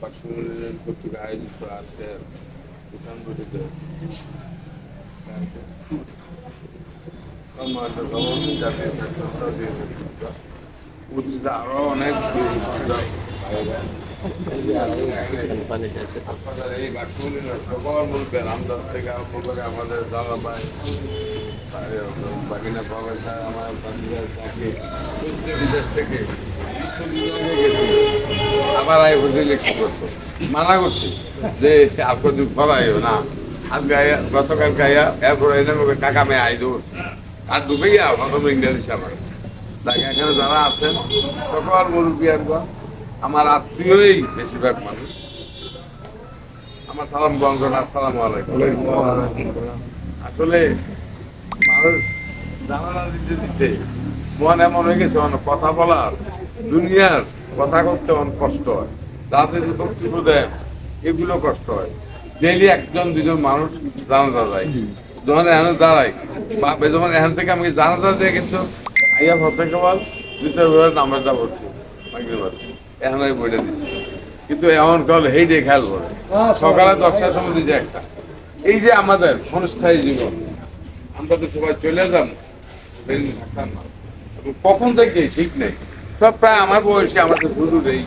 Personal কর্তৃক আয়োজিত আজকের কিষাণ বৈঠকে উপস্থিত আরও অনেক এই বাক্যগুলির সকল মুরব্বী রামদাস থেকে আরম্ভ করে আমাদের দাদা ভাই বাকিনা প্রফেসর আমার বন্ধুদের থাকে বিদেশ থেকে। আবার কি করছ? মানা করছি যে আর কদিন করাইও না। আইয়া গতকাল গাইয়া এরপর এনে কাকা মেয়ে আই দেবো। আর ডুবে গিয়া প্রথম ইংরেজি আমার তাকে এখানে যারা আছেন সকল মুরব্বী আমার আত্মীয়ই বেশিরভাগ মানুষ। আমার সালাম বন্ধন আসসালামু আলাইকুম। আসলে মানুষ জানালা দিতে দিতে। মন এমন হয়ে গেছে অনেক কথা বলার, দুনিয়ার কথা করতে অনেক কষ্ট হয়। তাদের বক্তব্য দেন এগুলো কষ্ট হয়। ডেইলি একজন দুজন মানুষ জানাজা যায়। যখন এখানে দাঁড়াই বাপে যখন এখান থেকে আমি জানাজা দিয়ে কিন্তু, আইয়া ফতে কেবল দ্বিতীয় নাম্বারটা বলছি এখন আমি বইটা দিচ্ছি। কিন্তু এমন কাল হেই ডে খেয়াল করে। সকালে দশটার সময় দিচ্ছে একটা। এই যে আমাদের ক্ষণস্থায়ী জীবন আমরা তো সবাই চলে বেরিয়ে থাকতাম না কখন থেকে ঠিক নেই? সব প্রায় আমার বয়সে আমাদের গুরু নেই।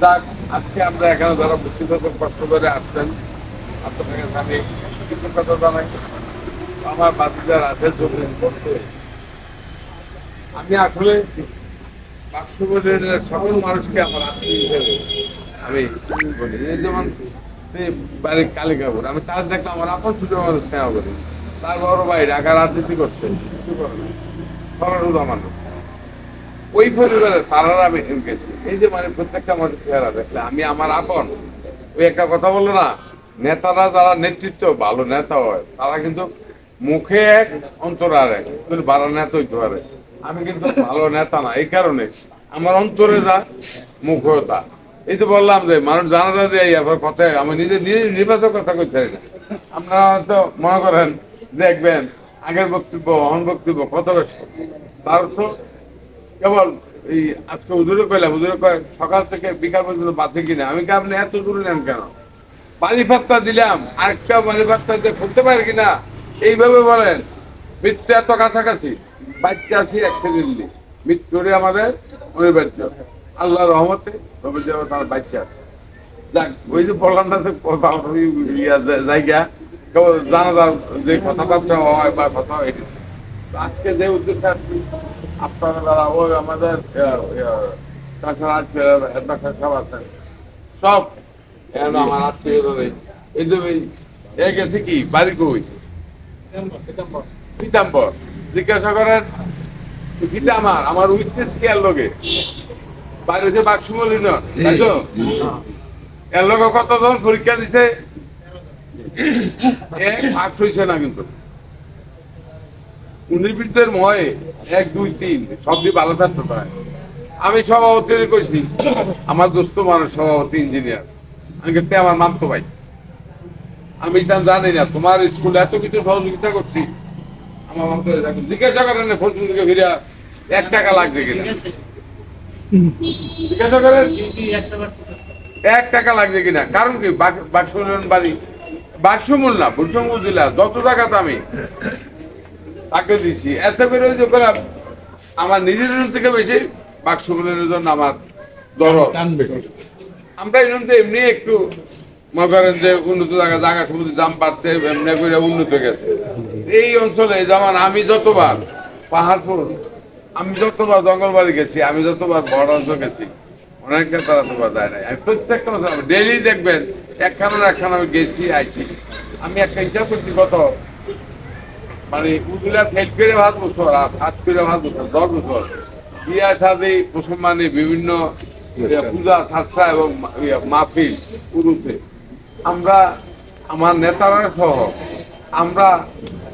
যাক, আজকে আমরা এখানে যারা ব্যক্তিগত কষ্ট করে আসছেন, আপনাদের কাছে আমি কৃতজ্ঞতা জানাই। আমার বাতিদার আছে জন্য করতে আমি আসলে বাক্সবলের সকল মানুষকে আমার আত্মীয় আমি বলি। যেমন বাড়ির কালিকাপুর আমি তার দেখলাম আমার আপন ছোট মানুষ স্নেহ করি তার বড় ভাই ঢাকা রাজনীতি করছে। কিছু করে না সরল মানুষ। ওই পরিবারের তারারা আমি গেছি এই যে মানে প্রত্যেকটা মানুষের চেহারা দেখলে, আমি আমার আপন। ওই একটা কথা বলল না, নেতারা যারা নেতৃত্ব, ভালো নেতা হয়, তারা কিন্তু মুখে এক, অন্তর আর এক। বাড়া নেতা হইতে পারে। আমি কিন্তু ভালো নেতা না, এই কারণে আমার অন্তরে যা, মুখেও তা। এই তো বললাম যে, মানুষ জানা যায় যে এবার কথায়, আমি নিজে নিজে নির্বাচক কথা কইতে পারি না। আপনারা তো মনে করেন দেখবেন, আগের বক্তব্য অন বক্তব্য, কত তার তো কেবল এই আজকে উদুরে কইলাম উদুরে কয়, সকাল থেকে বিকাল পর্যন্ত বাঁচে কিনা? আমি কি আপনি এত দূরে নেন কেন? বাড়ি পাত্তা দিলাম, আরেকটা বাড়ি পাত্তা দিয়ে করতে পারে কিনা? এইভাবে বলেন। মৃত্যু এত কাছাকাছি। বাচ্চা আছি অ্যাক্সিডেন্টলি মৃত্যুরে আমাদের অনিবার্য। আল্লাহ রহমতে তার বাচ্চা আছে। যাক, ওই যে বললাম না জায়গা। যে কথাবার্তা হয় বা কথা আজকে যে উদ্দেশ্যে আসছি আপনারা ওই আমাদের তাছাড়া আজকে হেডমাস্টার সাহেব আছেন সব আমার আত্মীয় এই যে এই- এ গেছে কি? বাড়ি কই? পিতাম্বর। জিজ্ঞাসা করেন গীতা আমার আমার উইটনেস কে এর লোকে বাইরে যে বাক্সমলি না তাই তো? এর লগে কতজন পরীক্ষা দিছে? এক ফার্স্ট হয়েছে না কিন্তু। এক, দুই, তিন সবটি ভালো ছাত্র পায় আমি সভাপতি কইছি, আমার দোস্ত মানুষ সভাপতি, ইঞ্জিনিয়ার। আমি তে আমার মামতো ভাই। আমি তা জানি না, তোমার স্কুলে এত কিছু সহযোগিতা করছি। আমার মামতো জিজ্ঞাসা করেন দিকে ফিরে এক টাকা লাগছে কিনা? জিজ্ঞাসা করেন এক টাকা লাগছে কিনা? কারণ কি? বাক্স বাড়ি বাক্সমূল না ভুলসঙ্গ দিলা যত টাকা আমি তাকে দিছি এত করে ওই যে আমার নিজের থেকে বেশি বাক্সমূলের জন্য আমার দরদ। আমরা এরকম তো এমনি একটু মনে করেন যে উন্নত জায়গা জায়গা সমুদ্রের দাম বাড়ছে এমনি করে উন্নত গেছে। এই অঞ্চলে যেমন আমি যতবার পাহাড়পুর আমি যতবার জঙ্গলবাড়ি গেছি আমি যতবার বড় অঞ্চল গেছি অনেকটা তারা তোমার যায় নাই। আমি প্রত্যেকটা ডেলি দেখবেন একখানা একখানা আমি গেছি আইছি। আমি একটা হিসাব করছি কত? মানে উদুলা ফেল করে ভাত বছর আর ভাত করে ভাত বছর দশ বছর। বিয়া সাদে মুসলমানে বিভিন্ন পূজা সাতসা এবং মাহফিল উরুতে আমরা আমার নেতারা সহ আমরা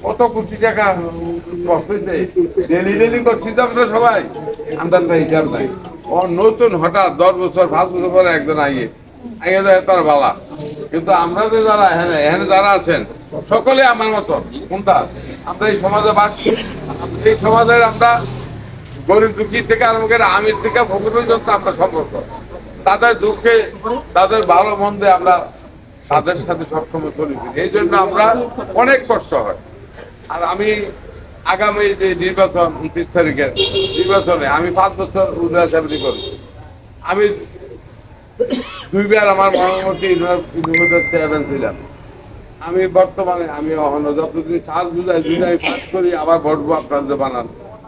কত কোটি টাকা কষ্ট ডেলি ডেলি করছি তো আমরা সবাই। আমরা তো হিসাব নাই। ও নতুন হঠাৎ দশ বছর পাঁচ বছর পরে একজন আইয়ে আইয়ে যায় তার বালা। কিন্তু আমরা যে যারা এখানে যারা আছেন, সকলে আমার মতো কোনটা? আমরা এই সমাজে বাস এই সমাজের আমরা গরিব দুঃখী থেকে আরম্ভ করে আমির থেকে পর্যন্ত আমরা সম্পর্ক, তাদের দুঃখে, তাদের ভালো মন্দে আমরা তাদের সাথে সবসময় চলেছি এই জন্য আমরা অনেক কষ্ট হয়। আর আমি আগামী যে নির্বাচন, উনত্রিশ তারিখের নির্বাচনে আমি পাঁচ বছর উদয় করেছি আমি দুইবার আমার চেয়ারম্যান ছিলাম। আমি বর্তমানে আমি যতদিন বুঝাই যদি আমি পাস করি, আবার বসবো আপনাদের বানান।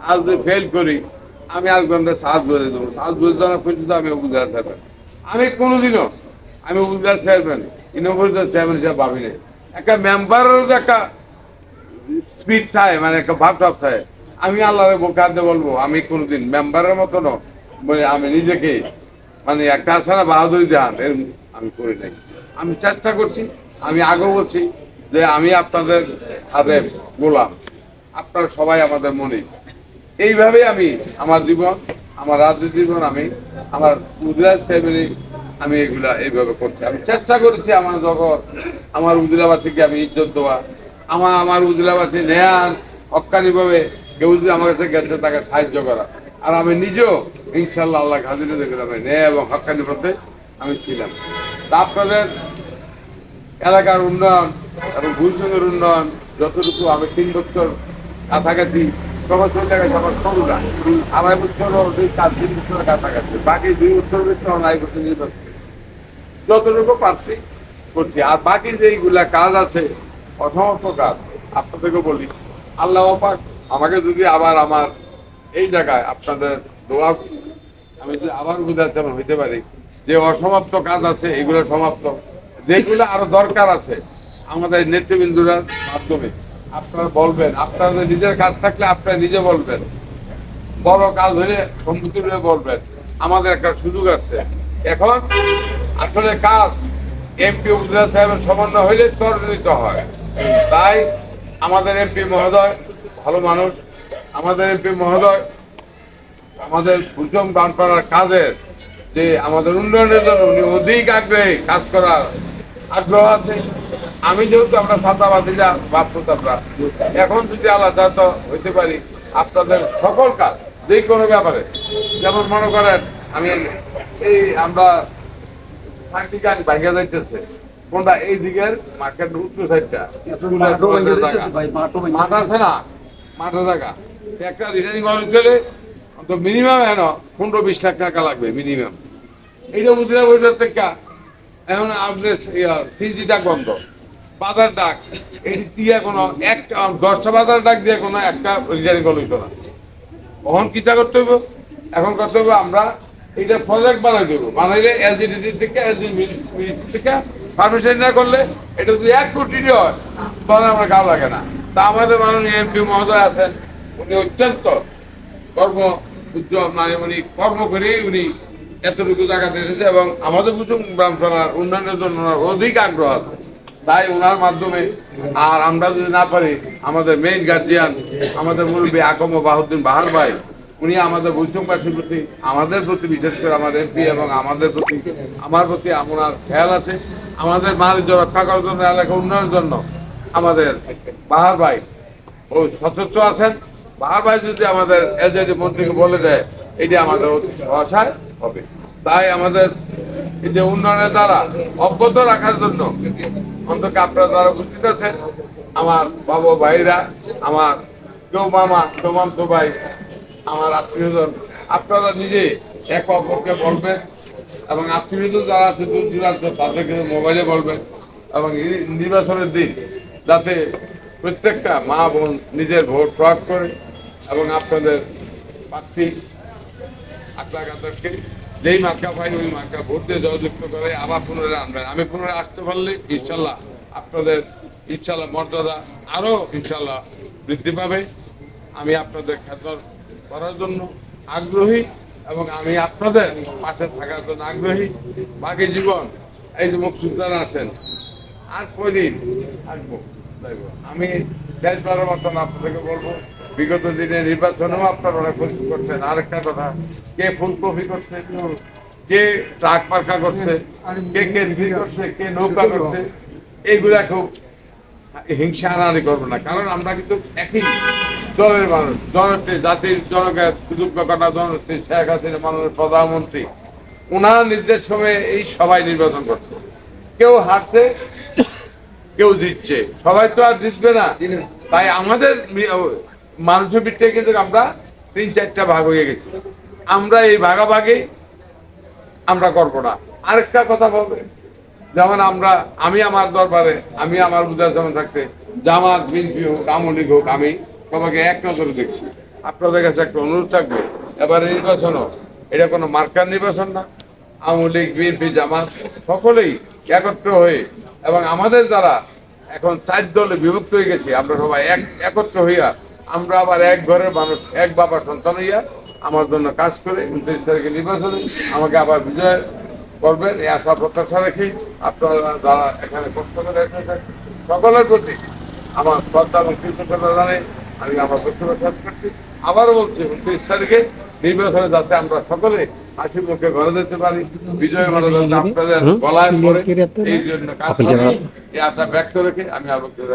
আর যদি ফেল করি, আমি আর ঘণ্টা চার্জ বুঝে দেবো চার্জ বুঝে দেওয়া পর্যন্ত আমি উপজেলা চেয়ারম্যান আমি কোনোদিনও, আমি উপজেলা চেয়ারম্যান ইউনিভার্সিটির চেয়ারম্যান হিসাবে ভাবি নাই। একটা মেম্বারেরও যে একটা স্পিড চাই মানে একটা ভাব সব চাই আমি আল্লাহর বুকে হাতে বলব, আমি কোনোদিন মেম্বারের মতো ন মানে আমি নিজেকে মানে একটা আছে না, বাহাদুরি জাহান এরম আমি করি নাই। আমি চেষ্টা করছি, আমি আগেও বলছি যে আমি আপনাদের হাতে গোলাম, আপনারা সবাই আমাদের মনে এইভাবেই আমি আমার জীবন, আমার রাজনীতি জীবন, আমি আমার উদিরাজ ফ্যামিলি, আমি এগুলা এইভাবে করছি। আমি চেষ্টা করেছি আমার জগৎ, আমার উদিরাবাসীকে আমি ইজ্জত দেওয়া। আমার আমার উজিলাবাসী নেয়ার হকানিভাবে কেউ যদি আমার কাছে গেছে, তাকে সাহায্য করা। আর আমি নিজেও ইনশাল্লাহ আল্লাহ হাজিরে আমি ন্যায় এবং হকানি পথে আমি ছিলাম। তা আপনাদের এলাকার উন্নয়ন এবং গুলশনের উন্নয়ন যতটুকু আমি তিন বছর কাছাকাছি, সবার চলে গেছে আমার সরুরা আড়াই বছর অধিক তিন বছরের কাছাকাছি। বাকি দুই বছর ভিতরে আড়াই বছর যতটুকু পারছি করছি। আর বাকি যেইগুলা কাজ আছে অসমর্থ কাজ আপনাদেরকে বলি, আল্লাহ পাক আমাকে যদি আবার আমার এই জায়গায় আপনাদের দোয়া আমি যদি আবার বুঝাতে হইতে পারি, যে অসমাপ্ত কাজ আছে, এগুলো সমাপ্ত। যেগুলো আরও দরকার আছে, আমাদের নেতৃবৃন্দুরার মাধ্যমে। আপনারা বলবেন, আপনাদের নিজের কাজ থাকলে আপনারা নিজে বলবেন। বড় কাজ হলে সম্মুখীন হয়ে বলবেন। আমাদের একটা সুযোগ আছে। এখন আসলে কাজ এমপি উপজেলা সাহেবের সমন্বয় হইলে ত্বরান্বিত হয়। তাই আমাদের এমপি মহোদয় ভালো মানুষ। আমাদের এমপি মহোদয় আমাদের কুচম বানপাড়ার কাজের যে আমাদের উন্নয়নের জন্য উনি অধিক আগ্রহী কাজ করার আগ্রহ আছে। আমি যেহেতু আমরা ছাতাবাদী যা বাপ প্রতাপরা এখন যদি আল্লাহ তো হইতে পারি আপনাদের সকল কাজ যে কোনো ব্যাপারে যেমন মনে করেন আমি এই আমরা ফাঁকি গান ভাঙে যাইতেছে কোনটা এই দিকের মার্কেট উত্তর সাইডটা মাঠ আছে না? মাঠে জায়গা। একটা রিটার্নিং চলে তো মিনিমাম এন পনেরো বিশ লাখ টাকা লাগবে মিনিমাম এইটা বুঝলে বইটার থেকে এখন আপনার সিজি ডাক বন্ধ। বাজার ডাক, এটি দিয়ে কোনো এক, দশটা বাজার ডাক দিয়ে কোনো একটা হল হইতো না। কখন কিটা করতে হইব? এখন করতে হবে আমরা এটা প্রজেক্ট বানাই দেবো। বানাইলে এলজিডি থেকে এলজি থেকে পারমিশন না করলে এটা যদি এক কোটি হয়, তাহলে আমরা গাও লাগে না। তা আমাদের মাননীয় এমপি মহোদয় আছেন, উনি অত্যন্ত কর্ম উদ্যম মানে উনি কর্ম করে উনি এতটুকু জায়গাতে এসেছে এবং আমাদের কুচুম সভার উন্নয়নের জন্য ওনার অধিক আগ্রহ আছে। তাই ওনার মাধ্যমে আর আমরা যদি না পারি, আমাদের মেইন গার্জিয়ান আমাদের মুরব্বী আকম বাহুদ্দিন বাহার ভাই, উনি আমাদের বৈষম্যবাসীর প্রতি, আমাদের প্রতি, বিশেষ করে আমাদের এমপি এবং আমাদের প্রতি, আমার প্রতি আমার খেয়াল আছে। আমাদের বাণিজ্য রক্ষা করার জন্য এলাকা উন্নয়নের জন্য আমাদের বাহার ভাই ও সচেষ্ট আছেন। ভাই যদি আমাদের এলজেডি মন্ত্রীকে বলে দেয়, এটি আমাদের অতি সহসায় হবে। তাই আমাদের এই যে উন্নয়নের দ্বারা অব্যাহত রাখার জন্য অন্তত আপনারা যারা উপস্থিত আছেন। আমার বাবু ভাইরা, আমার কেউ মামা, কেউ মামতো ভাই, আমার আত্মীয়জন, আপনারা নিজে এক অপরকে বলবেন এবং আত্মীয়জন যারা আছে দূর দূরান্ত তাদেরকে মোবাইলে বলবেন এবং নির্বাচনের দিন যাতে প্রত্যেকটা মা বোন নিজের ভোট প্রয়োগ করে এবং আপনাদের প্রার্থী আপনাদেরকে যেই মার্কা পাই ওই মার্কা ভোট দিয়ে জয়যুক্ত করে আবার পুনরায় আনবেন আমি পুনরায় আসতে পারলে ইনশাল্লাহ আপনাদের ইনশাল্লাহ মর্যাদা আরও ইনশাল্লাহ বৃদ্ধি পাবে। আমি আপনাদের খেদমত করার জন্য আগ্রহী এবং আমি আপনাদের পাশে থাকার জন্য আগ্রহী। বাকি জীবন, এই যে সুলতান আছেন, আর থাকব যাইবো। আমি শেষবারের মতন আপনাদেরকে বলব বিগত দিনে নির্বাচনেও আপনারা অনেক পরিশ্রম করছেন। আরেকটা কথা, কে ফুলকপি করছে কে ট্রাক পার্কা করছে, কে কেন্দ্রি করছে, কে নৌকা করছে এইগুলা খুব হিংসা হানাহানি করব না। কারণ আমরা কিন্তু একই দলের মানুষ জননেত্রী জাতির জনকের সুযোগ্য কন্যা জননেত্রী শেখ হাসিনা মাননীয় প্রধানমন্ত্রী ওনার নির্দেশ সময়ে এই সবাই নির্বাচন করছে। কেউ হারছে, কেউ জিতছে। সবাই তো আর জিতবে না। তাই আমাদের মানুষের ভিত্তিতে কিন্তু আমরা তিন চারটা ভাগ হয়ে গেছি। আমরা এই ভাগাভাগি আমরা করব না। আরেকটা কথা বলবে। যেমন আমরা, আমি আমার দরবারে, আমি আমার বুঝার যেমন থাকতে, জামাত বিনপি হোক আমলি হোক, আমি সবাইকে এক নজরে দেখছি। আপনাদের কাছে একটা অনুরোধ থাকবে, এবারে নির্বাচনও এটা কোনো মার্কার নির্বাচন না। আওয়ামী লীগ জামাত সকলেই একত্র হয়ে এবং আমাদের যারা এখন চার দলে বিভক্ত হয়ে গেছে, আমরা সবাই এক, একত্র হইয়া আমরা আবার এক ঘরের মানুষ এক বাবার সন্তান হইয়া আমার জন্য কাজ করে উনত্রিশ তারিখে নির্বাচনে আমাকে আবার বিজয় করবেন এই আশা প্রত্যাশা রেখে আপনারা যারা এখানে কষ্ট করে সকলের প্রতি আমার শ্রদ্ধা এবং কৃতজ্ঞতা জানাই আমি আমার বক্তব্য শেষ করছি। আবারও বলছি উনত্রিশ তারিখে নির্বাচনে যাতে আমরা সকলে হাসি মুখে ঘরে যেতে পারি বিজয় যাতে আপনাদের গলায় পড়ে এই জন্য কাজ করি এই আশা ব্যক্ত রেখে আমি আর বক্তব্য